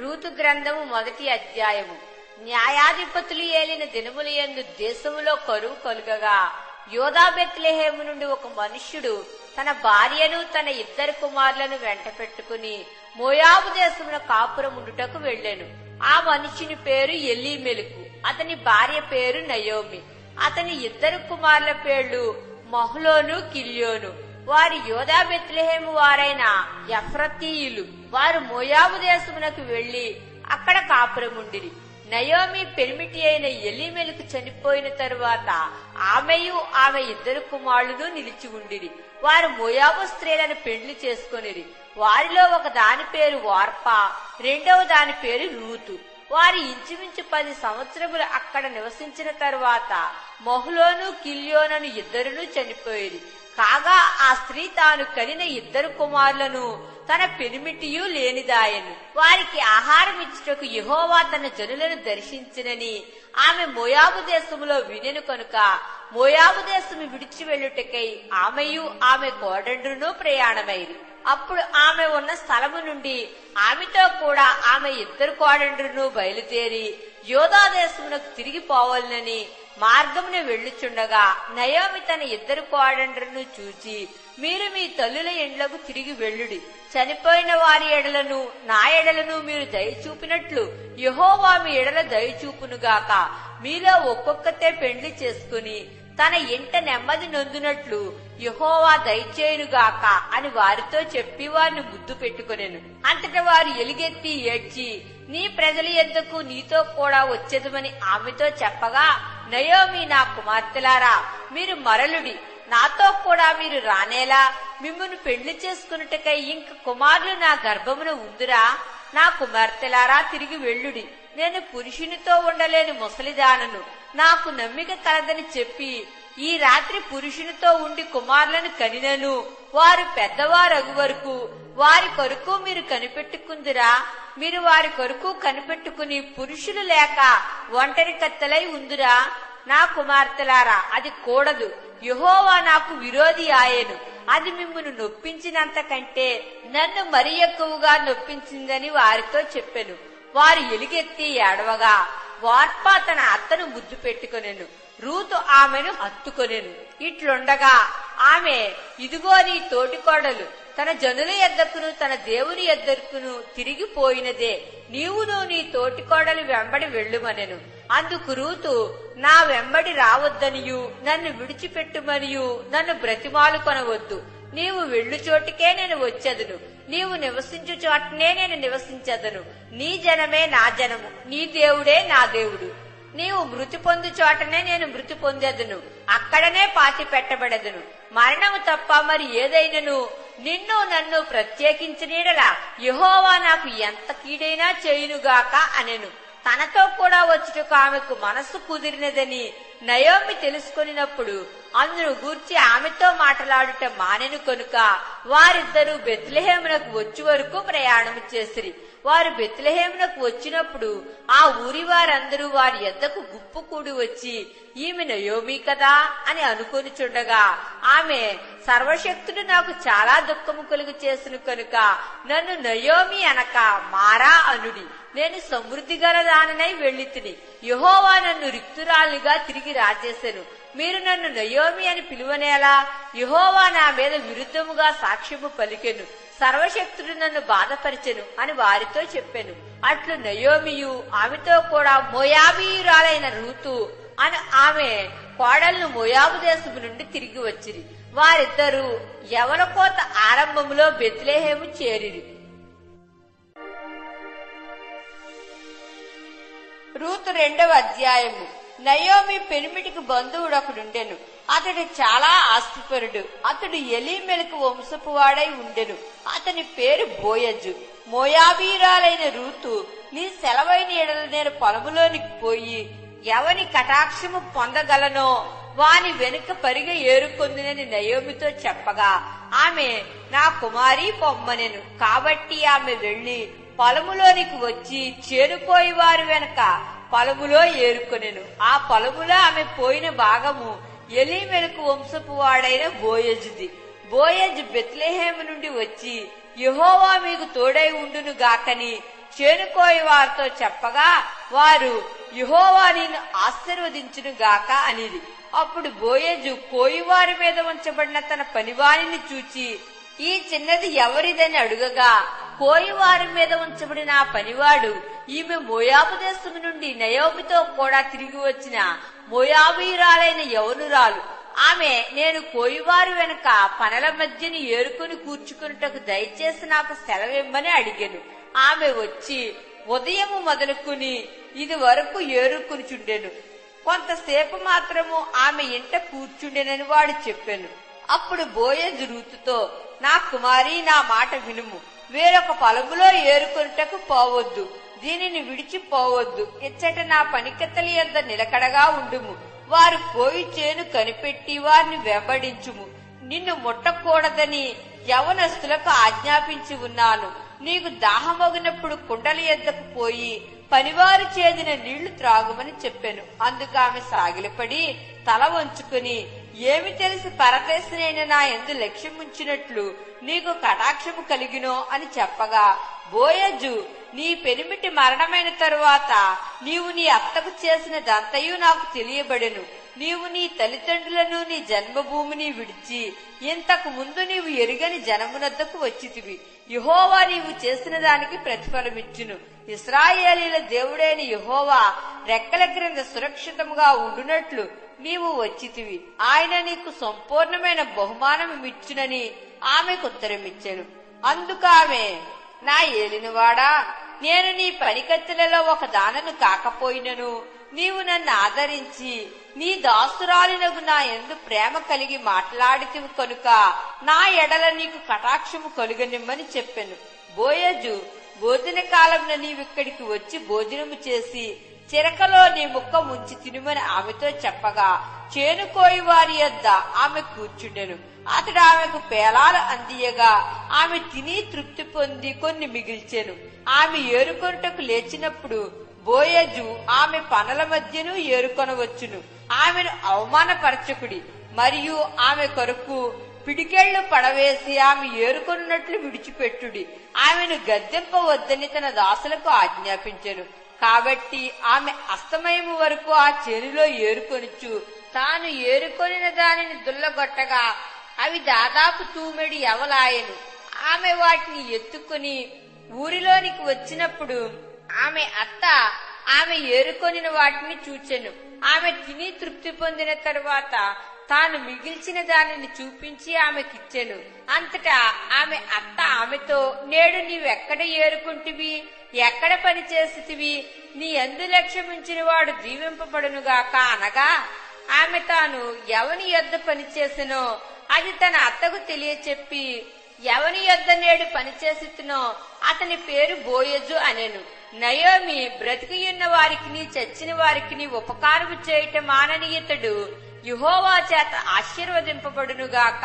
Ruth గ్రంథము మొదటి అధ్యాయము. న్యాయాధిపతులు ఏలిన దినముల ఎందు దేశములో కరువు కలుగగా. యోధా బెత్లెహేము నుండి ఒక మనుష్యుడు తన భార్యను తన ఇద్దరు కుమారులను వెంట పెట్టుకుని మోయాబు దేశమున కాపురముండుటకు వెళ్ళాను. ఆ మనుష్యుని పేరు ఎల్లీమెలుకు అతని భార్య పేరు నయోమి అతని ఇద్దరు కుమారుల పేర్లు మహ్లోను కిల్యోను. వారి యోధా బెత్లెహేము వారైన ఎఫ్రతీయులు వారు మోయాబు దేశమునకు వెళ్ళి అక్కడ కాపురముండిరి. నయోమి పెరిమిటి అయిన ఎలిమెలకు చనిపోయిన తరువాత ఆమెయు ఆమె ఇద్దరు కుమారులను నిలిచి ఉండిరి. వారు మోయాబు స్త్రీలను పెండ్లి చేసుకొనిరి. వారిలో ఒక దాని పేరు వార్ప రెండవ దాని పేరు రూతు. వారు ఇంచుమించు పది సంవత్సరములు అక్కడ నివసించిన తరువాత మొహలోను కిల్యోనను ఇద్దరును చనిపోయేది కాగా ఆ స్త్రీ తాను కనిన ఇద్దరు కుమారులను తన పెనిమిటియూ లేనిదాయను. వారికి ఆహారం ఇచ్చుటకు యహోవా తన జనులను దర్శించినని ఆమె మోయాబు దేశములో వినెను కనుక మోయాబు దేశము విడిచి వెళ్ళుటకై ఆమెయు ఆమె కోడండ్రును ప్రయాణమైరి. అప్పుడు ఆమె ఉన్న స్థలము నుండి ఆమెతో కూడా ఆమె ఇద్దరు కోడండ్రును బయలుదేరి యోధా దేశమునకు తిరిగి పోవాలని మార్గమున వెళ్ళుచుండగా నయోమి తన ఇద్దరు కోడండ్రును చూచి మీరు మీ తల్లుల ఎండ్లకు తిరిగి వెళ్ళుడి. చనిపోయిన వారి ఎడలను నా ఎడలను మీరు దయచూపినట్లు యహోవా మీ ఎడల దయచూపునుగాక. మీలో ఒక్కొక్కతే పెండ్లి చేసుకుని తన ఇంట నెమ్మది నొందునట్లు యహోవా దయచేయునుగాక అని వారితో చెప్పి వారిని ముద్దు పెట్టుకునేను. అంతటా వారు ఎలుగెత్తి ఏడ్చి నీ ప్రజల ఎద్దకు నీతో కూడా వచ్చేదమని ఆమెతో చెప్పగా నయోమి నా కుమార్తెలారా మీరు మరలుడి. నాతో కూడా మీరు రానేలా? మిమ్మల్ని పెళ్ళి చేసుకున్నట్టుకై ఇంక కుమారులు నా గర్భమున ఉందిరా? నా కుమార్తెలారా తిరిగి వెళ్ళుడి. నేను పురుషునితో ఉండలేని ముసలిదానను నాకు నమ్మిక కలదని చెప్పి ఈ రాత్రి పురుషునితో ఉండి కుమారులను కనినను. వారు పెద్దవారగు వరకు వారి కొరకు మీరు కనిపెట్టుకుందిరా. మీరు వారి కొరకు కనిపెట్టుకుని పురుషులు లేక ఒంటరి కత్తెలై ఉందిరా. నా కుమార్తెలారా అది కూడదు. యహోవా నాకు విరోధి ఆయను. అది మిమ్మల్ని నొప్పించినంత కంటే నన్ను మరి ఎక్కువగా నొప్పించిందని వారితో చెప్పెను. వారు ఎలుగెత్తి ఏడవగా వార్పా తన అత్తను ముద్దు పెట్టుకొనెను. రూతు ఆమెను హత్తుకొనెను. ఇట్లుండగా ఆమె ఇదిగో నీ తోటికోడలు తన జనుల ఎద్దకును తన దేవుని ఎద్దకును తిరిగిపోయినదే నీవును నీ తోటికోడలు వెంబడి వెళ్ళుమనెను. అందుకు రూతు నా వెంబడి రావద్దనియు. నన్ను విడిచిపెట్టుమనియు. నన్ను బ్రతిమాలు కొనవద్దు నీవు వెళ్ళు చోటికే నేను వచ్చేదను. నీవు నివసించు చోటనే నేను నివసించదను. నీ జనమే నా జనము. నీ దేవుడే నా దేవుడు. నీవు మృతి పొందు చోటనే నేను మృతి పొందేదను. అక్కడనే పాతి పెట్టబడదును. మరణము తప్ప మరి ఏదైనను? నిన్ను నన్ను ప్రత్యేకించినీడలా యహోవా నాకు ఎంత కీడైనా చేయునుగాక అనెను. తనతో కూడా వచ్చుటకు ఆమెకు మనస్సు కుదిరినదని నయోమి తెలుసుకునినప్పుడు అందును గూర్చి ఆమెతో మాట్లాడుట మానెను కనుక వారిద్దరూ బెత్లహేమునకు వచ్చి వరకు ప్రయాణం చేసిరి. వారు బెత్లహేమునకు వచ్చినప్పుడు ఆ ఊరి వారందరూ వారి ఎద్దకు గుప్పు కూడి వచ్చి ఈమె నయోమి కదా? అని అనుకుని చుండగా ఆమె సర్వశక్తుడు నాకు చాలా దుఃఖము కలుగు చేసిన కనుక నన్ను నయోమి అనక మారా అనుడి. నేను సమృద్ధి గల దాననై వెళ్ళి తిని యహోవా నన్ను రిక్తురాలిగా తిరిగి రాచేశాను మీరు నన్ను నయోమి అని పిలువనేలా యహోవా నా మీద విరుద్ధముగా సాక్ష్యము పలికెను. సర్వశక్తుడు నన్ను బాధపరిచెను అని వారితో చెప్పాను. అట్లు నయోమియు ఆమెతో కూడా మోయాబీయురాలైన రూతు అని ఆమె కోడలను మోయాబు దేశము నుండి తిరిగి వచ్చిరి. వారిద్దరూ ఎవల కోత ఆరంభములో బెత్లేహేము చేరిరి. రూతు రెండవ అధ్యాయము. నయోమి పెనిమిటికి బంధువుడు ఒకడుండెను అతడు చాలా ఆస్తిపరుడు. అతడు ఎలీమెలకు వంశపు వాడై ఉండెను. అతని పేరు బోయజు. మోయాబీరాలైన రూతు నీ సెలవైన ఎడల నేను పొలములోనికి పోయి ఎవని కటాక్షము పొందగలనో వాని వెనుక పరిగె ఏరుకొందినని నయోమితో చెప్పగా ఆమె నా కుమారి పొమ్మనెను కాబట్టి ఆమె వెళ్ళి పొలములోనికి వచ్చి చేరుకోయి వారి వెనక. పొలములో ఏరుకొనెను. ఆ పొలములో ఆమె పోయిన భాగము ఎలీమెలకు వంశపు వాడైన బోయజుది. బోయజ్ బెత్లెహేము నుండి వచ్చి యహోవా మీకు తోడై ఉండును గాకని చేనుకోయి వారితో చెప్పగా వారు యహోవా నిన్ను ఆశీర్వదించును గాక అనిది అప్పుడు బోయేజు కోయివారి మీద ఉంచబడిన తన పనివారిని చూచి ఈ చిన్నది ఎవరిదని అడుగగా కోయివారి మీద ఉంచబడిన పనివాడు ఈమె మోయాబు దేశం నుండి నయోబితో కూడా తిరిగి వచ్చిన మోయాబీరాలైన యవనురాలు. ఆమె నేను కోయివారు వెనుక పనల మధ్యని ఏరుకుని కూర్చుకున్నటకు దయచేసి నాకు సెలవిమ్మని అడిగాను. ఆమె వచ్చి ఉదయము మొదలుకుని ఇది వరకు ఏరుకునిచుండెను. కొంతసేపు మాత్రము ఆమె ఇంట కూర్చుండెనని వాడు చెప్పాను. అప్పుడు బోయజు రూతుతో నా కుమారి నా మాట వినుము. వేరొక పొలములో ఏరుకొనుటకు పోవద్దు. దీనిని విడిచిపోవద్దు ఇచ్చట నా పనికత్తల యొద్ద నిలకడగా ఉండుము. వారు పోయి చేను కనిపెట్టి వారిని వెంబడించుము. నిన్ను ముట్టకూడదని యవనస్తులకు ఆజ్ఞాపించి ఉన్నాను. నీకు దాహమగినప్పుడు కుండల ఎద్దకు పోయి పనివారు చేదిన నీళ్ళు త్రాగుమని చెప్పాను. అందుకు ఆమె సాగిలపడి తల వంచుకుని ఏమి తెలిసి పరపేశ్వరైన నా ఎందు లక్ష్యం ఉంచినట్లు నీకు కటాక్షము కలిగినో అని చెప్పగా బోయజు నీ పెనిమిటి మరణమైన తరువాత నీవు నీ అత్తకు చేసిన దంతయు నాకు తెలియబడెను. నీవు నీ తల్లిదండ్రులను నీ జన్మభూమిని విడిచి ఇంతకు ముందు నీవు ఎరుగని జనమునద్దకు వచ్చితివి. యహోవా నీవు చేసిన దానికి ప్రతిఫలమిచ్చును. ఇస్రాయేలీల దేవుడైన యహోవా రెక్కల క్రింద సురక్షితముగా ఉండునట్లు నీవు వచ్చితివి. ఆయన నీకు సంపూర్ణమైన బహుమానం ఇచ్చునని ఆమెకు ఉత్తరమిచ్చాను అందుకు ఆమె నా ఏలినవాడా నేను నీ పనికత్తెలలో ఒక దానను కాకపోయినను. నీవు నన్ను ఆదరించి నీ దాసురాలినగు నా ఎందు ప్రేమ కలిగి మాట్లాడితివి కనుక నా ఎడల నీకు కటాక్షము కలుగనిమ్మని చెప్పాను. బోయజు భోజన కాలంలో నీవిక్కడికి వచ్చి భోజనము చేసి చిరకలో నీ ముక్క ముంచి తినుమని ఆమెతో చెప్పగా చేనుకోయి వారి యొద్ద ఆమె కూర్చుండెను. అతడు ఆమెకు పేలాలు అందియగా ఆమె తిని తృప్తి పొంది కొన్ని మిగిల్చెను. ఆమె ఏరుకొనుటకు లేచినప్పుడు బోయజు ఆమె పనుల మధ్యను ఏరుకొనవచ్చును. ఆమెను అవమానపరచకుడి. మరియు ఆమె కొరకు పిడికెళ్ళు పడవేసి ఆమె ఏరుకొన్నట్లు విడిచిపెట్టుడి. ఆమెను గద్దెంపవద్దని తన దాసులకు ఆజ్ఞాపించెను. కాబట్టి ఆమె అస్తమయము వరకు ఆ చెరులో ఏరుకొనిచ్చు తాను ఏరుకొనిన దానిని దుల్లగొట్టగా అవి దాదాపు తూమెడి ఎవలాయను ఆమె వాటిని ఎత్తుకుని ఊరిలోనికి వచ్చినప్పుడు ఆమె అత్త ఆమె ఏరుకొనిన వాటిని చూచెను. ఆమె తిని తృప్తి పొందిన తరువాత తాను మిగిల్చిన దానిని చూపించి ఆమెకిచ్చెను. అంతటా ఆమె అత్త ఆమెతో నేడు నీవెక్కడ ఏరుకుంటివి? ఎక్కడ పని చేసితివి నీ ఎందు లక్ష్యమించిన వాడు దీవింపబడునుగాక అనగా ఆమె తాను ఎవని యొద్ద పనిచేసినో అది తన అత్తకు తెలియచెప్పి ఎవని యొద్ద నేడు పనిచేసినో అతని పేరు బోయజు అనెను. నయోమి బ్రతికియున్న వారికి చచ్చిన వారికి ఉపకారము చేయటం మానని ఇతడు యుహోవా చేత ఆశీర్వదింపబడునుగాక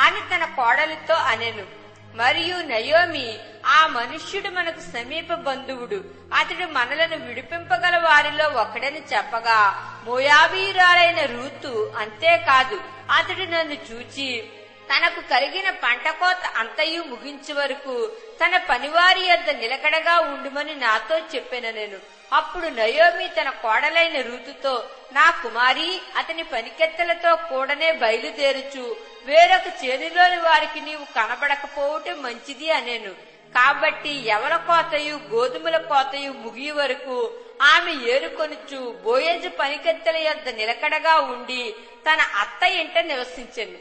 అని తన కోడలితో అనెను. మరియు నయోమి ఆ మనుష్యుడు మనకు సమీప బంధువుడు. అతడు మనలను విడిపింపగల వారిలో ఒకడని చెప్పగా మోయాబీరాలైన రూతు అంతేకాదు. అతడు నన్ను చూచి తనకు కలిగిన పంట కోత అంతయు ముగించే వరకు తన పనివారి యొద్ద నిలకడగా ఉండుమని నాతో చెప్పాను నేను. అప్పుడు నయోమి తన కోడలైన రుతుతో నా కుమారి అతని పనికెత్తలతో కూడనే బయలుదేరుచు. వేరొక చేనులోని వారికి నీవు కనబడకపోవటం మంచిది అనేను. కాబట్టి ఎవల కోతయు గోధుమల కోతయు ముగి వరకు ఆమె ఏరుకొనుచు బోయేజు పనికెత్తల యొద్ద నిలకడగా ఉండి తన అత్త ఇంట నివసించను.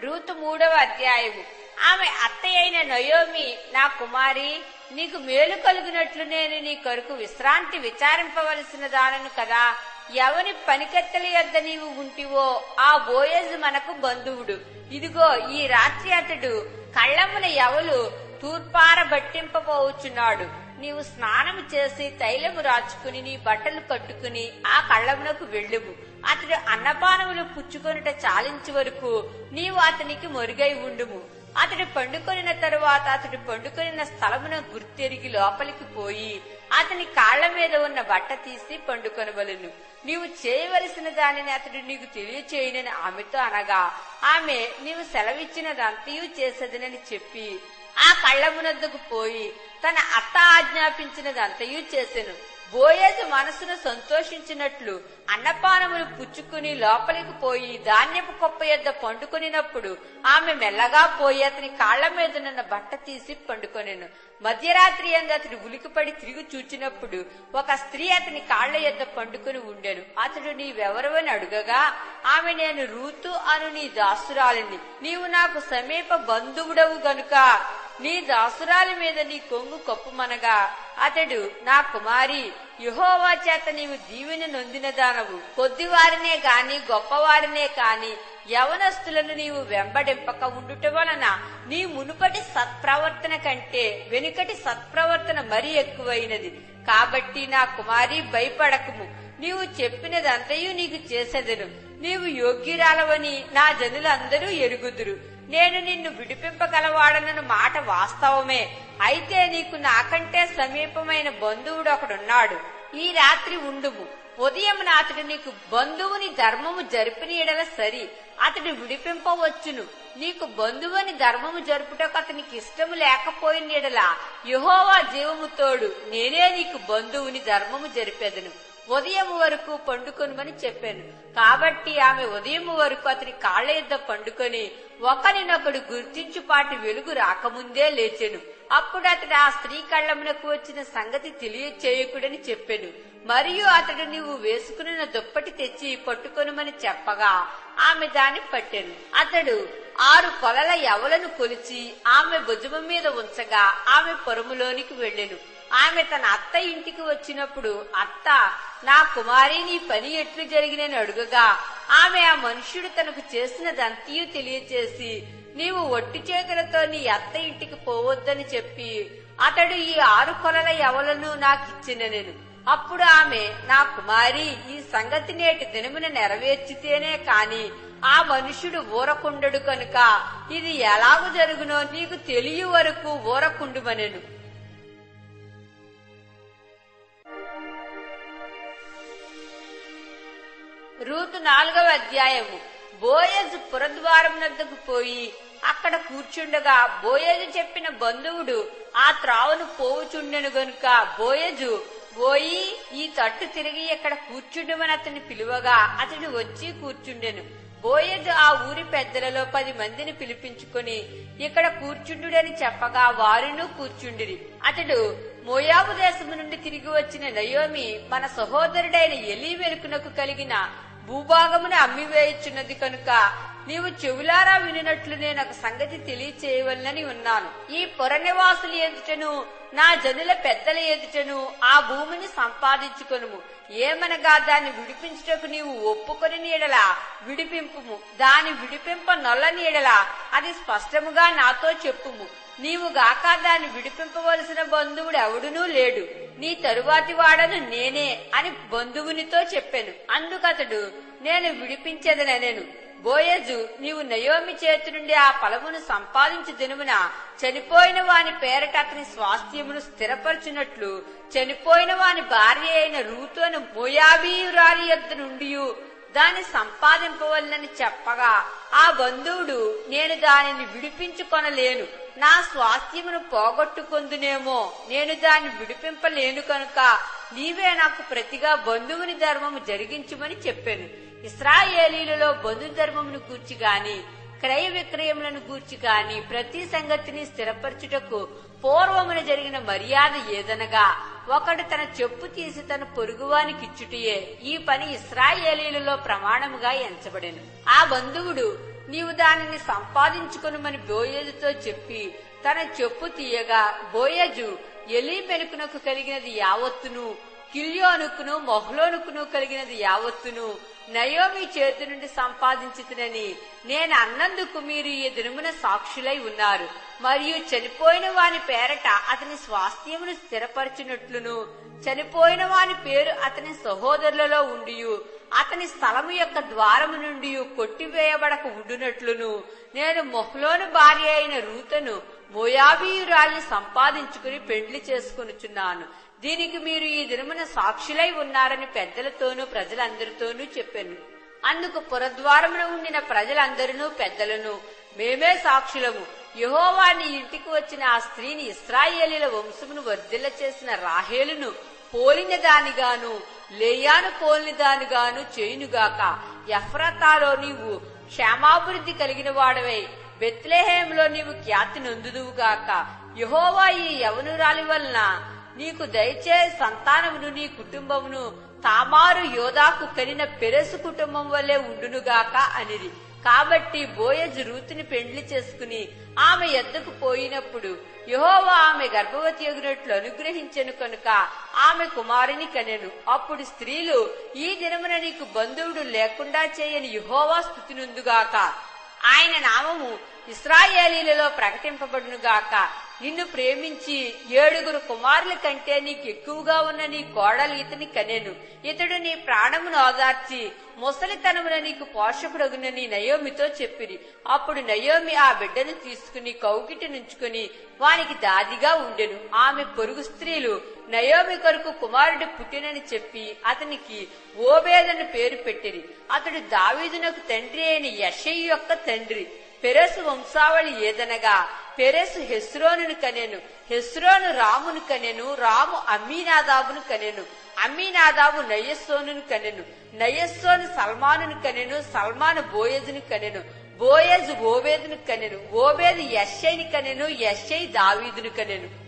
రూతు మూడవ అధ్యాయము. ఆమె అత్తయ్య అయిన నయోమి నా కుమారి నీకు మేలు కలిగినట్లు నేను నీ కొరకు విశ్రాంతి విచారింపవలసిన దానను కదా. ఎవని పనికెత్తల యొద్ద నీవు ఉంటివో ఆ బోయజు మనకు బంధువుడు. ఇదిగో ఈ రాత్రి అతడు కళ్ళమున ఎవలు తూర్పార బట్టింపబోచున్నాడు నీవు స్నానము చేసి తైలము రాచుకుని నీ బట్టలు కట్టుకుని ఆ కళ్ళమునకు వెళ్ళుము. అతడు అన్నపానములు పుచ్చుకొనుట చాలించి వరకు నీవు అతనికి మొరుగై ఉండుము. అతడు పండుకొనిన తరువాత అతడు పండుకొనిన స్థలమున గుర్తెరిగి లోపలికి పోయి అతని కాళ్ళ మీద ఉన్న బట్ట తీసి పండుకొనవలను. నీవు చేయవలసిన దానిని అతడు నీకు తెలియచేయనని ఆమెతో అనగా ఆమె నీవు సెలవిచ్చినదంతయు చేసేదనని చెప్పి ఆ కళ్ళమునద్దుకు పోయి తన అత్త ఆజ్ఞాపించినదంతయు చేసెను. బోయేజు మనసును సంతోషించినట్లు అన్నపానములు పుచ్చుకుని లోపలికి పోయి ధాన్యపు కొప్ప యొద్ద పండుకొనినప్పుడు ఆమె మెల్లగా పోయి అతని కాళ్ళ మీదనున్న బట్ట తీసి పండుకొనెను. మధ్యరాత్రి అందు అతడు ఉలికిపడి తిరిగి చూచినప్పుడు ఒక స్త్రీ అతని కాళ్ళ యొద్ద పండుకొని ఉండెను. అతడు నీవెవరవని అడుగగా ఆమె నేను రూతు అను నీ దాసురాలిని. నీవు నాకు సమీప బంధువుడవు గనుక. నీ దాసురాలి మీద నీ కొంగు కప్పుమనగా. అతడు నా కుమారి యుహోవా చేత నీవు దీవిని నొందినదానవు కొద్దివారినే గాని గొప్పవారినే కాని యవనస్తులను నీవు వెంబడింపక ఉండుట వలన నీ మునుపటి సత్ప్రవర్తన కంటే వెనుకటి సత్ప్రవర్తన మరీ ఎక్కువైనది. కాబట్టి నా కుమారి భయపడకము. నీవు చెప్పినదంతయు నీకు చేసేదను. నీవు యోగ్యురాలవని నా జనులందరూ ఎరుగుదురు. నేను నిన్ను విడిపింపగలవాడనను మాట వాస్తవమే. అయితే నీకు నాకంటే సమీపమైన బంధువుడు ఒకడున్నాడు. ఈ రాత్రి ఉండుము. ఉదయం అతడు నీకు బంధువుని ధర్మము జరిపినీయడల సరి. అతడు విడిపింపవచ్చును. నీకు బంధువుని ధర్మము జరుపుటకు అతనికి ఇష్టము లేకపోయిన ఎడల యహోవా జీవము తోడు నేనే నీకు బంధువుని ధర్మము జరిపేదను. ఉదయం వరకు పండుకొనమని చెప్పాను. కాబట్టి ఆమె ఉదయం వరకు అతని కాళ్ళ యొద్ద పండుకొని ఒకరినొకడు గుర్తించుపాటి వెలుగు రాకముందే లేచెను. అప్పుడు అతడు ఆ స్త్రీ కళ్ళమునకు వచ్చిన సంగతి తెలియచేయకుడని చెప్పాను. మరియు అతడు నీవు వేసుకున్న దుప్పటి తెచ్చి పట్టుకొనుమని చెప్పగా ఆమె దాన్ని పట్టాను. అతడు ఆరు కొలల ఎవలను కొలిచి ఆమె భుజము మీద ఉంచగా ఆమె పొరములోనికి వెళ్ళెను. ఆమె తన అత్త ఇంటికి వచ్చినప్పుడు అత్త నా కుమారి నీ పని ఎట్లు జరిగినని అడుగగా. ఆమె ఆ మనుష్యుడు తనకు చేసినదంతయు తెలియచేసి నీవు ఒట్టి చేతులతో నీ అత్త ఇంటికి పోవద్దని చెప్పి అతడు ఈ ఆరు కొలల ఎవలను నాకిచ్చిన నేను. అప్పుడు ఆమె నా కుమారి ఈ సంగతి నేటి దినమున నెరవేర్చితేనే కాని ఆ మనుష్యుడు ఊరకుండడు కనుక ఇది ఎలాగు జరుగునో నీకు తెలియ వరకు ఊరకుండుమనెను. రూతు నాలుగవ అధ్యాయము. బోయజు పురద్వారమునద్దకు పోయి అక్కడ కూర్చుండగా బోయజు చెప్పిన బంధువుడు ఆ త్రావును పోవుచుండెను గనుక బోయజు పోయి ఈ తట్టు తిరిగి ఇక్కడ కూర్చుండమని అతన్ని పిలువగా అతడు వచ్చి కూర్చుండెను. బోయజు ఆ ఊరి పెద్దలలో పది మందిని పిలిపించుకొని ఇక్కడ కూర్చుండుడని చెప్పగా వారిను కూర్చుండిరి. అతడు మోయాబు దేశము నుండి తిరిగి వచ్చిన నయోమి మన సహోదరుడైన ఎలీ వెలుకునకు కలిగిన భూభాగమును అమ్మివేయుచున్నది కనుక నీవు చెవులారా వినినట్లు నేను ఒక సంగతి తెలియచేయవలనని ఉన్నాను. ఈ పుర నివాసుల ఎదుటను నా జనుల పెద్దల ఎదుటను ఆ భూమిని సంపాదించుకొనుము. ఏమనగా దాన్ని విడిపించుటకు నీవు ఒప్పుకొని నీడలా విడిపింపుము. దాని విడిపింప నొల్ల నీడలా అది స్పష్టముగా నాతో చెప్పుము. నీవు గాక దాన్ని విడిపింపవలసిన బంధువుడు ఎవడునూ లేడు. నీ తరువాతి వాడను నేనే అని బంధువునితో చెప్పాను. అందుకతడు నేను విడిపించేదనెను బోయజు నీవు నయోమి చేతి నుండి ఆ ఫలమును సంపాదించు దినమున చనిపోయిన వాని పేరట అతని స్వాస్థ్యమును స్థిరపరచునట్లు చనిపోయిన వాని భార్య అయిన రూతును మోయాబీయురాలి యొద్ద నుండి దాన్ని సంపాదింపవలనని చెప్పగా ఆ బంధువుడు నేను దానిని విడిపించుకొనలేను. నా స్వాస్థ్యమును పోగొట్టుకొందునేమో నేను దాన్ని విడిపింపలేను కనుక నీవే నాకు ప్రతిగా బంధువుని ధర్మము జరిగించుమని చెప్పాను. ఇస్రాయేలీలలో బంధు ధర్మమును గూర్చి గాని క్రయ విక్రయములను గూర్చి గాని ప్రతి సంగతిని స్థిరపరచుటకు పూర్వమున జరిగిన మర్యాద ఏదనగా ఒకడు తన చెప్పు తీసి తన పొరుగువానికిచ్చుటియే ఈ పని ఇస్రాయేలీలలో ప్రమాణముగా ఎంచబడెను. ఆ బంధువుడు నీవు దానిని సంపాదించుకునుమని బోయేజుతో చెప్పి తన చెప్పు తీయగా బోయజు ఎలీ మెలుకునకు కలిగినది యావత్తును కిల్యోనుకును మొహ్లోనుకును కలిగినది యావత్తును నయోమి చేతి నుండి సంపాదించుతునని నేను అన్నందుకు మీరు ఈ దినమున సాక్షులై ఉన్నారు. మరియు చనిపోయిన వాని పేరట అతని స్వాస్థ్యమును స్థిరపరచినట్లును. చనిపోయిన వాని పేరు అతని సహోదరులలో ఉండియు. అతని స్థలము యొక్క ద్వారము నుండి కొట్టివేయబడక ఉండునట్లును. నేను మొహలోని భార్య అయిన రూతను మోయాబీయురాల్ని సంపాదించుకుని పెండ్లి చేసుకొనుచున్నాను. దీనికి మీరు ఈ దినమున సాక్షులై ఉన్నారని పెద్దలతోనూ ప్రజలందరితోనూ చెప్పాను. అందుకు పురద్వారమున ఉండిన ప్రజలందరూ పెద్దలను మేమే సాక్షులము. యహోవాని ఇంటికి వచ్చిన ఆ స్త్రీని ఇస్రాయేలీల వంశమును వర్ధిల్ల చేసిన రాహేలును పోలిన దానిగాను లేయాను పోలిన దానిగాను చేయునుగాక. ఎఫ్రతాలో నీవు క్షేమాభివృద్ధి కలిగిన వాడవై బెత్లేహేంలో నీవు ఖ్యాతి నొందుదువుగాక. యహోవా ఈ యవనురాలి వలన నీకు దయచే సంతానమును నీ కుటుంబమును తామారు యోధాకు కనిన పెరసు కుటుంబం వల్లే ఉండునుగాక అనిది కాబట్టి బోయజ్ రూతుని పెండ్లి చేసుకుని ఆమె ఎద్దకు పోయినప్పుడు యహోవా ఆమె గర్భవతి ఎగునట్లు అనుగ్రహించను కనుక ఆమె కుమారుని కనెను. అప్పుడు స్త్రీలు ఈ దినమున నీకు బంధువుడు లేకుండా చేయని యహోవా స్థుతినుందుగాక. ఆయన నామము ఇస్రాయేలీలలో ప్రకటింపబడునుగాక. నిన్ను ప్రేమించి ఏడుగురు కుమారుల కంటే నీకు ఎక్కువగా ఉన్న నీ కోడలు ఇతని కనెను. ఇతడు నీ ప్రాణమును ఓదార్చి ముసలితనమున నీకు పోషకుడగునని నయోమితో చెప్పిరి. అప్పుడు నయోమి ఆ బిడ్డను తీసుకుని కౌకిటి నుంచుకుని వానికి దాదిగా ఉండెను. ఆమె పొరుగు స్త్రీలు నయోమి కొరకు కుమారుడు పుట్టినని చెప్పి అతనికి ఓబేదని పేరు పెట్టిరి. అతడు దావీదునకు తండ్రి అయిన యషయి యొక్క తండ్రి. పెరసు వంశావళి ఏదనగా పెరెసు హెస్రోను కనెను. హెస్రోను రామును కనెను. రాము అమీనాదాబును కనెను. అమ్మీనాదాబు నయస్సోను కనెను. నయస్సోను సల్మానును కనెను. సల్మాను బోయజును కనెను. బోయజు ఓవేదును కనెను. ఓవేదు యశ్ఐని కనెను. యశ్ఐ దావీదును కనెను.